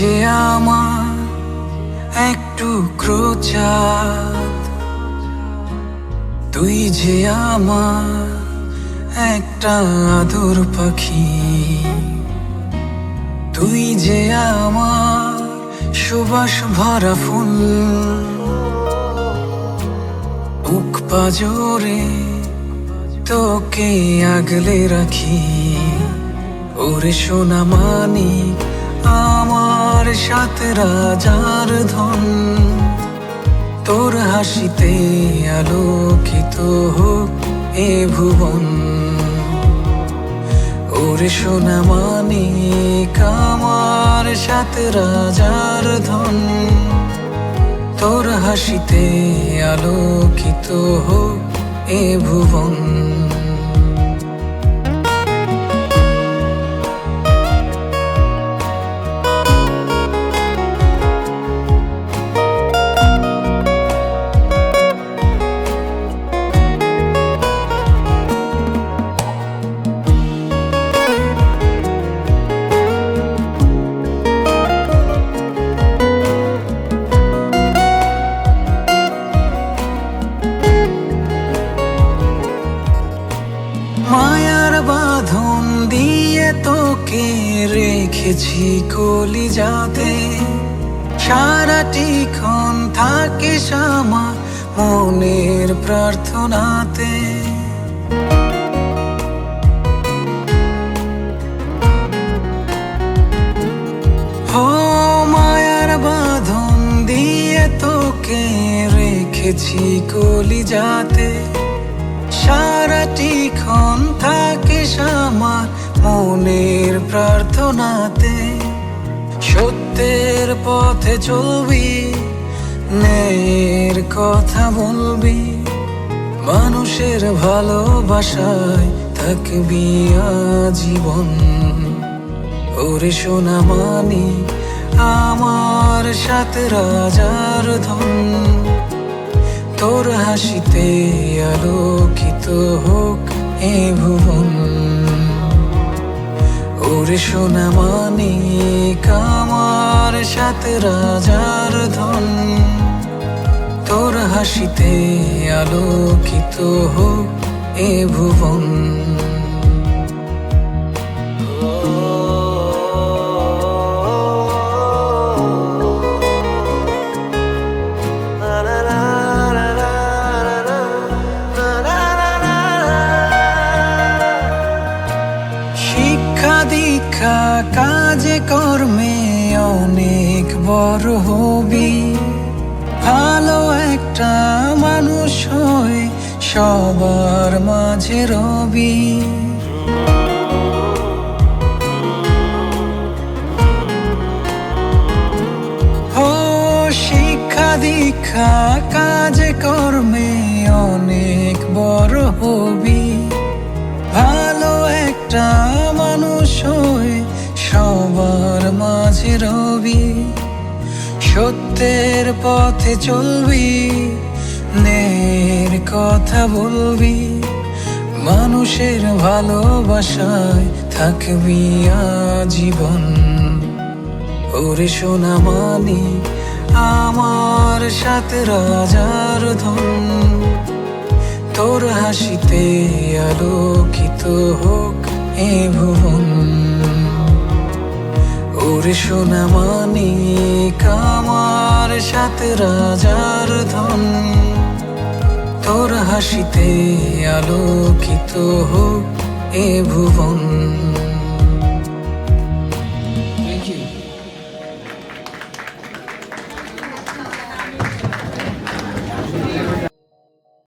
যে আমার একটু ক্রোচাত, তুই যে আমার একটা আদর পাখি, তুই যে আমার সুবাস ভরা ফুল উক পাজরে তোকে আগলে রাখি। ওরে সোনা মানি আমার সাথে রাজার ধন। তোর হাসিতে আলোকিত হোক এ ভুবন। ওরে সোনা মানি আমার সাথে রাজার ধন। তোর হাসিতে আলোকিত হোক এ ভুবন। তোকে রেখেছি কলি যাতে সারাটি ক্ষণ থাকিস আমার মনের প্রার্থনাতে। ও মায়ার বাঁধন দিয়ে তোকে রেখেছি কলি যাতে সারাটি ক্ষণ থাকিস আমার মনের প্রার্থনাতে সত্যের পথে চলবি, ন্যায়ের কথা বলবি, মানুষের ভালোবাসায় থাকবি আজীবন। ওরে সোনা মানি, আমার সাথে রাজার ধন। তোর হাসিতে আলোকিত হোক এ ভুবন। ওরে সোনা মানি কামার সাথে রাজার ধন। তোর হাসিতে আলোকিত হোক এ ভুবন। কাজে কর্মে অনেক বড় হবি, ভালো একটা মানুষ হয়ে সবার মাঝে রবি। শিক্ষা দীক্ষা, কাজে কর্মে অনেক বড় হবি। রবি, সত্যের পথে চলবি নের কথা বলবি, মানুষের ভালোবাসায় থাকবি আজীবন। ওরে সোনা মানি, আমার সাথে রাজার ধন। তোর হাসিতে আলোকিত হোক এ ভুবন ওরে সোনা মানি কামার সাথে রাজার ধন। তোর হাসিতে আলোকিত হোক এ ভুবন।